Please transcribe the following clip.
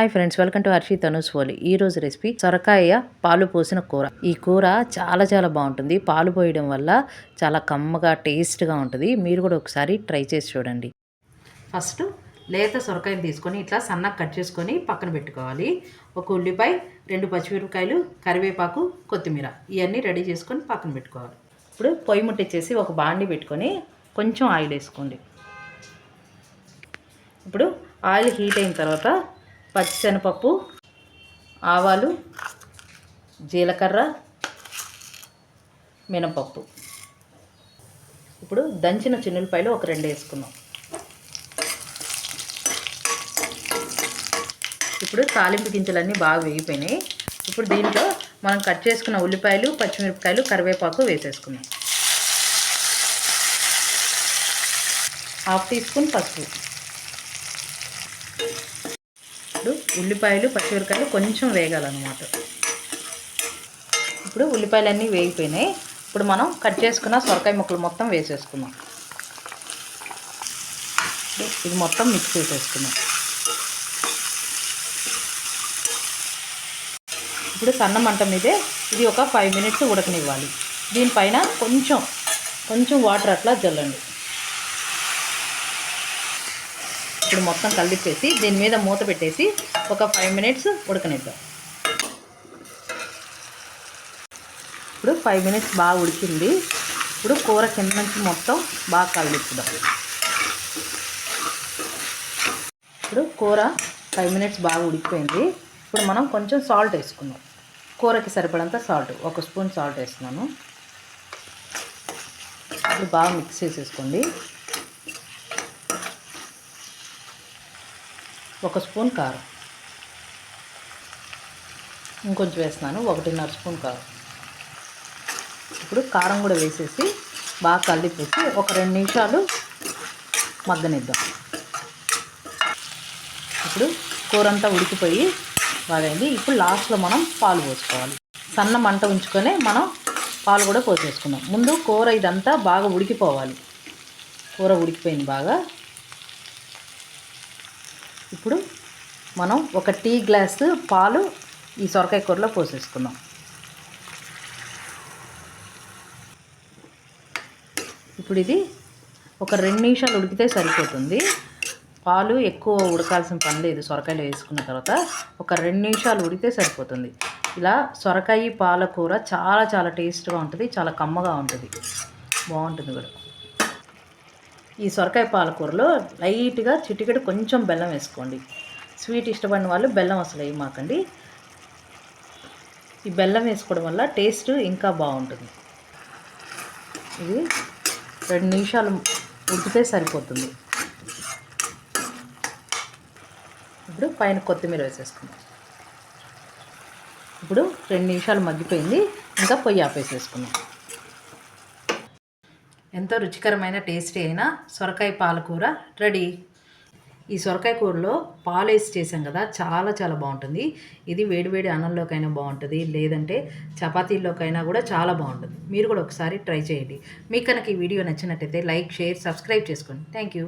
Hi friends welcome to హర్షి తనుస్ పోలి ఈ రోజు రెసిపీ సొరకాయ పాలు పోసిన కూర. ఈ కూర చాలా చాలా బాగుంటుంది. పాలు పోయడం వల్ల చాలా కమ్మగా టేస్ట్గా ఉంటుంది. మీరు కూడా ఒకసారి ట్రై చేసి చూడండి. ఫస్ట్ లేత సొరకాయలు తీసుకొని ఇట్లా సన్నగా కట్ చేసుకొని పక్కన పెట్టుకోవాలి. ఒక ఉల్లిపాయ రెండు పచ్చిమిరపకాయలు కరివేపాకు కొత్తిమీర ఇవన్నీ రెడీ చేసుకొని పక్కన పెట్టుకోవాలి. ఇప్పుడు పొయ్యి ముట్టించేసి ఒక బాండి పెట్టుకొని కొంచెం ఆయిల్ వేసుకోండి. ఇప్పుడు ఆయిల్ హీట్ అయిన తర్వాత పచ్చిశనగపప్పు ఆవాలు జీలకర్ర మినపప్పు. ఇప్పుడు దంచిన చిన్నులపాయలు ఒక రెండు వేసుకున్నాం ఇప్పుడు తాలింపు గింజలన్నీ బాగా వేగిపోయినాయి. ఇప్పుడు దీంట్లో మనం కట్ చేసుకున్న ఉల్లిపాయలు పచ్చిమిరపకాయలు కరివేపాకు వేసేసుకున్నాం హాఫ్ టీ స్పూన్ పసుపు ఇప్పుడు ఉల్లిపాయలు పచ్చిమిరకాయలు కొంచెం వేగాలన్నమాట. ఇప్పుడు ఉల్లిపాయలన్నీ వేగిపోయినాయి. ఇప్పుడు మనం కట్ చేసుకున్న సొరకాయ ముక్కలు మొత్తం వేసేసుకుందాం. ఇది మొత్తం మిక్స్ చేసేసుకుందాం. ఇప్పుడు సన్న మంట మీదే ఇది ఒక ఫైవ్ మినిట్స్ ఉడకనివ్వాలి. దీనిపైన కొంచెం కొంచెం వాటర్ అట్లా జల్లండి. ఇప్పుడు మొత్తం కలిపేసి దీని మీద మూత పెట్టేసి ఒక ఫైవ్ మినిట్స్ ఉడకనిద్దాం. ఇప్పుడు ఫైవ్ మినిట్స్ బాగా ఉడికింది. ఇప్పుడు కూర కింద నుంచి మొత్తం బాగా కలిపిద్దాం ఇప్పుడు కూర ఫైవ్ మినిట్స్ బాగా ఉడికిపోయింది. ఇప్పుడు మనం కొంచెం సాల్ట్ వేసుకుందాం. కూరకి సరిపడంత సాల్ట్ ఒక స్పూన్ సాల్ట్ వేస్తున్నాను. ఇప్పుడు బాగా మిక్స్ చేసేసుకోండి. ఒక స్పూన్ కారం. ఇంకొంచెం వేస్తున్నాను ఒకటిన్నర స్పూన్ కారం. ఇప్పుడు కారం కూడా వేసేసి బాగా కలిపేసి ఒక రెండు నిమిషాలు మగ్గనిద్దాం. ఇప్పుడు కూర అంతా ఉడికిపోయి బాగైంది ఇప్పుడు లాస్ట్లో మనం పాలు పోసుకోవాలి. సన్న మంట ఉంచుకొని మనం పాలు కూడా పోసేసుకుందాం. ముందు కూర ఇదంతా బాగా ఉడికిపోవాలి. కూర ఉడికిపోయింది బాగా. ఇప్పుడు మనం ఒక టీ గ్లాసు పాలు ఈ సొరకాయ కూరలో పోసేసుకుందాం. ఇప్పుడు ఇది ఒక రెండు నిమిషాలు ఉడికితే సరిపోతుంది. పాలు ఎక్కువ ఉడకాల్సిన పని లేదు సొరకాయలు వేసుకున్న తర్వాత. ఒక రెండు నిమిషాలు ఉడికితే సరిపోతుంది. ఇలా సొరకాయ పాలకూర చాలా చాలా టేస్ట్గా ఉంటుంది చాలా కమ్మగా ఉంటుంది. బాగుంటుంది కూడా. ఈ సొరకాయ పాలకూరలో లైట్గా చిటికెడు కొంచెం బెల్లం వేసుకోండి. స్వీట్ ఇష్టపడిన వాళ్ళు బెల్లం అసలు వేయమాకండి. ఈ బెల్లం వేసుకోవడం వల్ల టేస్ట్ ఇంకా బాగుంటుంది. ఇది రెండు నిమిషాలు ఉడికితే సరిపోతుంది. ఇప్పుడు పైన కొత్తిమీర వేసేసుకుందాం. ఇప్పుడు రెండు నిమిషాలు మగ్గిపోయింది. ఇంకా పొయ్యి ఆపేసేసుకున్నాం ఎంతో రుచికరమైన టేస్టీ అయిన సొరకాయ పాలకూర రెడీ. ఈ సొరకాయ కూరలో పాలు వేసి చేసాం కదా చాలా చాలా బాగుంటుంది. ఇది వేడివేడి అన్నంలోకైనా బాగుంటుంది లేదంటే చపాతీల్లోకైనా కూడా చాలా బాగుంటుంది. మీరు కూడా ఒకసారి ట్రై చేయండి. మీకు కనుక ఈ వీడియో నచ్చినట్టయితే లైక్ షేర్ సబ్స్క్రైబ్ చేసుకోండి. Thank you